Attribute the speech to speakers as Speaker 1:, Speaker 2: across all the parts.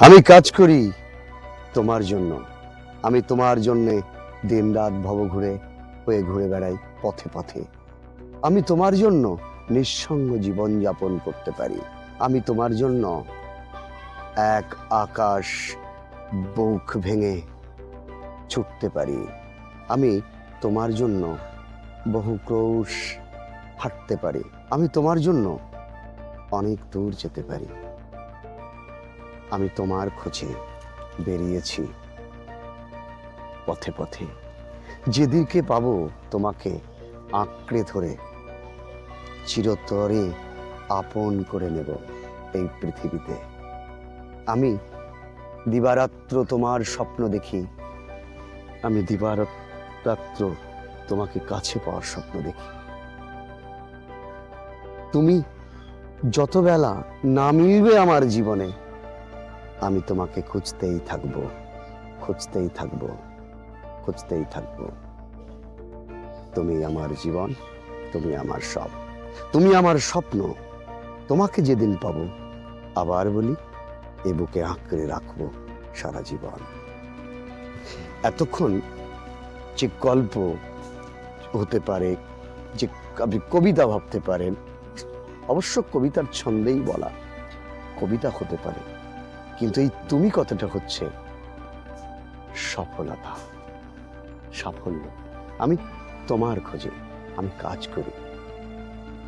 Speaker 1: আমি কাজ করি তোমার জন্য। আমি তোমার জন্যে দিন রাত ভব ঘুরে হয়ে ঘুরে বেড়াই পথে পথে। আমি তোমার জন্য নিঃসঙ্গ জীবন যাপন করতে পারি। আমি তোমার জন্য এক আকাশ বুক ভেঙে ছুটতে পারি। আমি তোমার জন্য বহু ক্রৌশ হাঁটতে পারি। আমি তোমার জন্য অনেক দূর যেতে পারি। আমি তোমার খোঁজে বেরিয়েছি। পথে পথে যেদিকে পাবো তোমাকে আঁকড়ে ধরে চিরতরে আপন করে নেব এই পৃথিবীতে। আমি দিবারাত্র তোমার স্বপ্ন দেখি। আমি দিবারাত্র তোমাকে কাছে পাওয়ার স্বপ্ন দেখি। তুমি যত বেলা না মিলবে আমার জীবনে আমি তোমাকে খুঁজতেই থাকব খুঁজতেই থাকব খুঁজতেই থাকব। তুমি আমার জীবন, তুমি আমার সব, তুমি আমার স্বপ্ন, তোমাকে যেদিন পাবো, আবার বলি, এ বুকে আঁকড়ে রাখব সারা জীবন। এতক্ষণ যে গল্প হতে পারে, যে আপনি কবিতা ভাবতে পারেন, অবশ্য কবিতার ছন্দেই বলা, কবিতা হতে পারে। কিন্তু এই তুমি কতটা হচ্ছে সফলতা? সাফল্য। আমি তোমার খোঁজে, আমি কাজ করি।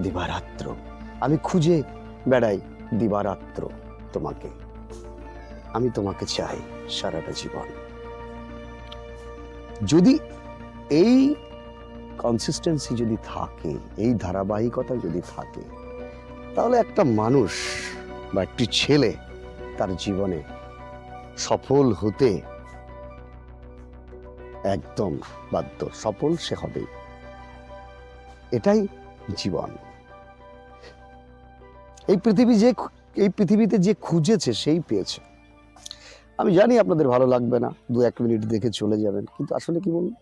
Speaker 1: দিবারাত্র। আমি খুঁজে বেড়াই দিবারাত্র তোমাকে। আমি তোমাকে চাই সারাটা জীবন। যদি এই কনসিস্টেন্সি যদি থাকে, এই ধারাবাহিকতা যদি থাকে, তাহলে একটা মানুষ বা একটি ছেলে তার জীবনে সফল হতে একদম বাধ্য, সফল সে হবে এটাই জীবন। এই পৃথিবী যে এই পৃথিবীতে যে খুঁজেছে সেই পেয়েছে। আমি জানি আপনাদের ভালো লাগবে না, দু এক মিনিট দেখে চলে যাবেন, কিন্তু আসলে কি বলুন?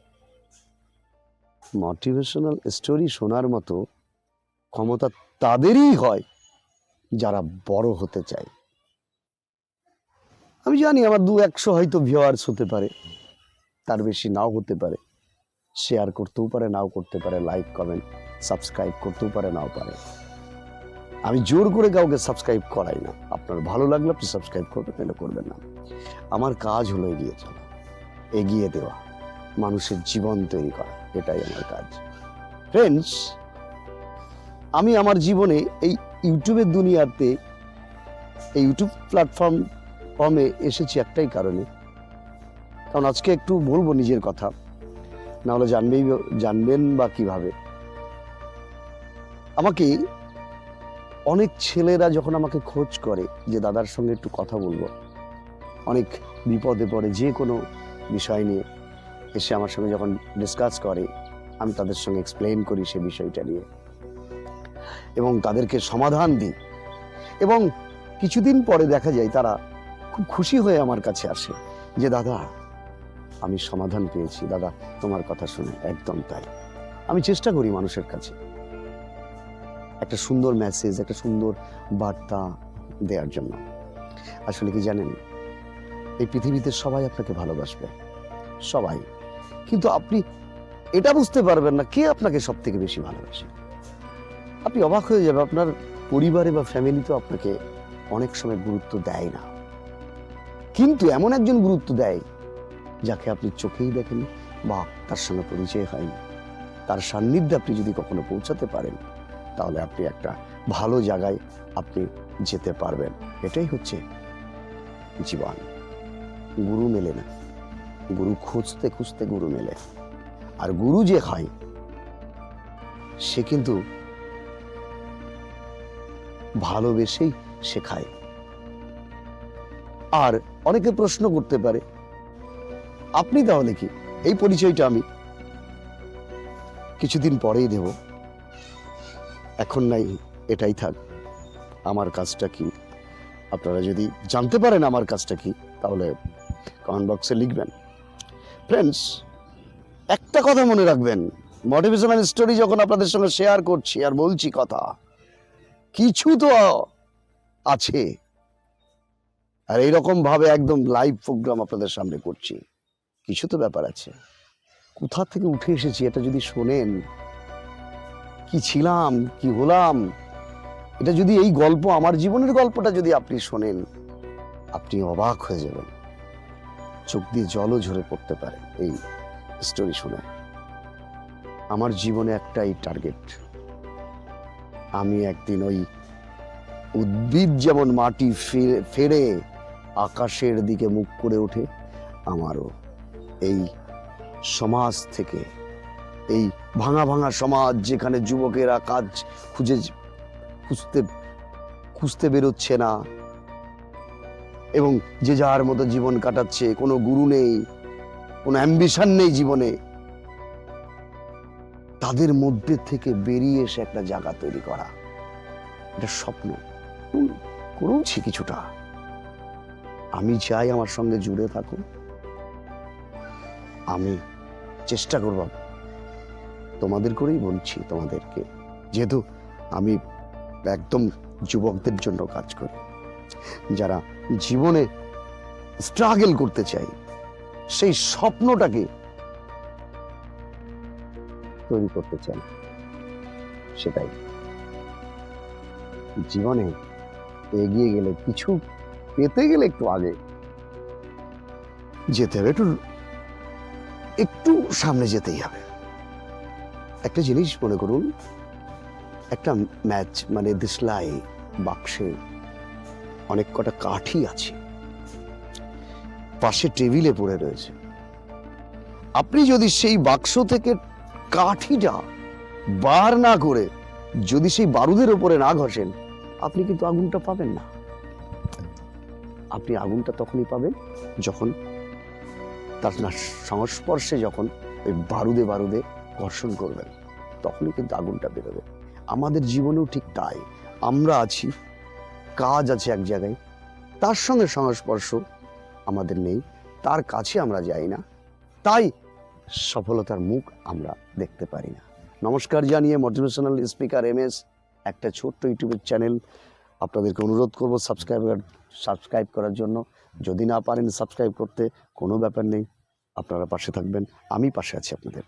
Speaker 1: মোটিভেশনাল স্টোরি শোনার মতো ক্ষমতা তাদেরই হয় যারা বড় হতে চায়। আমি জানি আমার দু একশো হয়তো ভিওয়ার্স হতে পারে। তার বেশি নাও হতে পারে। শেয়ার করতেও পারে, নাও করতে পারে। লাইক কমেন্ট সাবস্ক্রাইব করতেও পারে, নাও পারে। আমি জোর করে কাউকে সাবস্ক্রাইব করাই না। আপনার ভালো লাগলে আপনি সাবস্ক্রাইব করবেন নাহলে করবেন না। আমার কাজ হলো এগিয়ে চলা, এগিয়ে দেওয়া, মানুষের জীবন তৈরি করা, এটাই আমার কাজ। ফ্রেন্ডস আমি আমার জীবনে এই ইউটিউবের দুনিয়াতে, এই ইউটিউব প্ল্যাটফর্ম ফর্মে এসেছি একটাই কারণে। কারণ আজকে একটু বলব নিজের কথা। না হলে জানবেই জানবেন বা কীভাবে। আমাকে অনেক ছেলেরা যখন আমাকে খোঁজ করে যে দাদার সঙ্গে একটু কথা বলব, অনেক বিপদে পড়ে যে কোনো বিষয় নিয়ে এসে আমার সঙ্গে যখন ডিসকাস করে, আমি তাদের সঙ্গে এক্সপ্লেন করি সে বিষয়টা নিয়ে। এবং তাদেরকে সমাধান দিই। এবং কিছুদিন পরে দেখা যায় তারা খুব খুশি হয়ে আমার কাছে আসে যে, দাদা, আমি সমাধান পেয়েছি। দাদা, তোমার কথা শুনে একদম তাই। আমি চেষ্টা করি মানুষের কাছে একটা সুন্দর মেসেজ একটা সুন্দর বার্তা দেওয়ার জন্য। আসলে কি জানেন, এই পৃথিবীতে সবাই আপনাকে ভালোবাসবে। সবাই। কিন্তু আপনি এটা বুঝতে পারবেন না কে আপনাকে সব থেকে বেশি ভালোবাসে। আপনি অবাক হয়ে যাবে আপনার পরিবারে বা ফ্যামিলিতে আপনাকে অনেক সময় গুরুত্ব দেয় না। কিন্তু এমন একজন গুরুত্ব দেয় যাকে আপনি চোখেই দেখেন বা তার সঙ্গে পরিচয় হয়নি। তার সান্নিধ্যে আপনি যদি কখনো পৌঁছাতে পারেন, তাহলে আপনি একটা ভালো জায়গায় আপনি যেতে পারবেন। এটাই হচ্ছে জীবন। গুরু মেলে না। গুরু খুঁজতে খুঁজতে গুরু মেলে। আর গুরু যে হয়, সে কিন্তু ভালোবেসেই শেখায়। আর অনেকে প্রশ্ন করতে পারে। আপনি তাহলে কি? এই পরিচয়টা আমি কিছুদিন পরেই দেব। এখন নাই, এটাই থাক। আমার কাজটা কি? আপনারা যদি জানতে পারেন আমার কাজটা কি, তাহলে কমেন্ট বক্সে লিখবেন। ফ্রেন্ডস একটা কথা মনে রাখবেন। মোটিভেশনাল স্টোরি যখন আপনাদের সঙ্গে শেয়ার করছি আর বলছি কথা, কিছু তো আছে। আর এইরকম ভাবে একদম লাইভ প্রোগ্রাম আপনাদের সামনে করছি। কিছু তো ব্যাপার আছে। কোথা থেকে উঠে এসেছি এটা যদি শোনেন। কি ছিলাম, কি হলাম? এটা যদি এই গল্প আমার জীবনের গল্পটা যদি আপনি শোনেন, আপনি অবাক হয়ে যাবেন। চোখ দিয়ে জলও ঝরে পড়তে পারে এই স্টোরি শুনে। আমার জীবনে একটাই টার্গেট আমি একদিন ওই উদ্ভিদ যেমন মাটি ফেরে আকাশের দিকে মুখ করে ওঠে আমারও। এই সমাজ থেকে, এই ভাঙা ভাঙা সমাজ যেখানে যুবকেরা কাজ খুঁজে খুঁজতে খুঁজতে বেরোচ্ছে না এবং যে যার মতো জীবন কাটাচ্ছে, কোনো গুরু নেই, কোনো অ্যাম্বিশন নেই জীবনে, তাদের মধ্যে থেকে বেরিয়ে এসে একটা জায়গা তৈরি করা। এটা স্বপ্ন। করেওছি কিছুটা। আমি চাই আমার সঙ্গে জুড়ে থাকুন আমি চেষ্টা করব। তোমাদের করেই বলছি তোমাদেরকে, যেহেতু আমি একদম যুবকদের জন্য কাজ করি। যারা জীবনে স্ট্রাগল করতে চাই সেই স্বপ্নটাকে তৈরি করতে চাই সেটাই। জীবনে এগিয়ে গেলে কিছু পেতে গেলে একটু আগে। যেতে হবে, একটু একটু সামনে যেতেই হবে। একটা জিনিস মনে করুন, একটা ম্যাচ মানে দিসলাই বাক্সে অনেক কটা কাঠি আছে। পাশে টেবিলে পড়ে রয়েছে। আপনি যদি সেই বাক্স থেকে কাঠিটা বার না করে যদি সেই বারুদের উপরে না ঘষেন, আপনি কিন্তু আগুনটা পাবেন না। আপনি আগুনটা তখনই পাবেন যখন তার সংস্পর্শে যখন ওই বারুদে বারুদে ঘর্ষণ করবেন, তখনই কিন্তু আগুনটা বেরোবে। আমাদের জীবনেও ঠিক তাই। আমরা আছি, কাজ আছে এক জায়গায়, তার সঙ্গে সংস্পর্শ আমাদের নেই, তার কাছে আমরা যাই না, তাই সফলতার মুখ আমরা দেখতে পারি না। নমস্কার জানিয়ে মোটিভেশনাল স্পিকার এম এস একটা ছোট্ট ইউটিউবের চ্যানেল আপনাদেরকে অনুরোধ করব সাবস্ক্রাইব সাবস্ক্রাইব করার জন্য। যদি না পারেন সাবস্ক্রাইব করতে, কোনো ব্যাপার নেই। আপনারা পাশে থাকবেন। আমি পাশে আছি আপনাদের।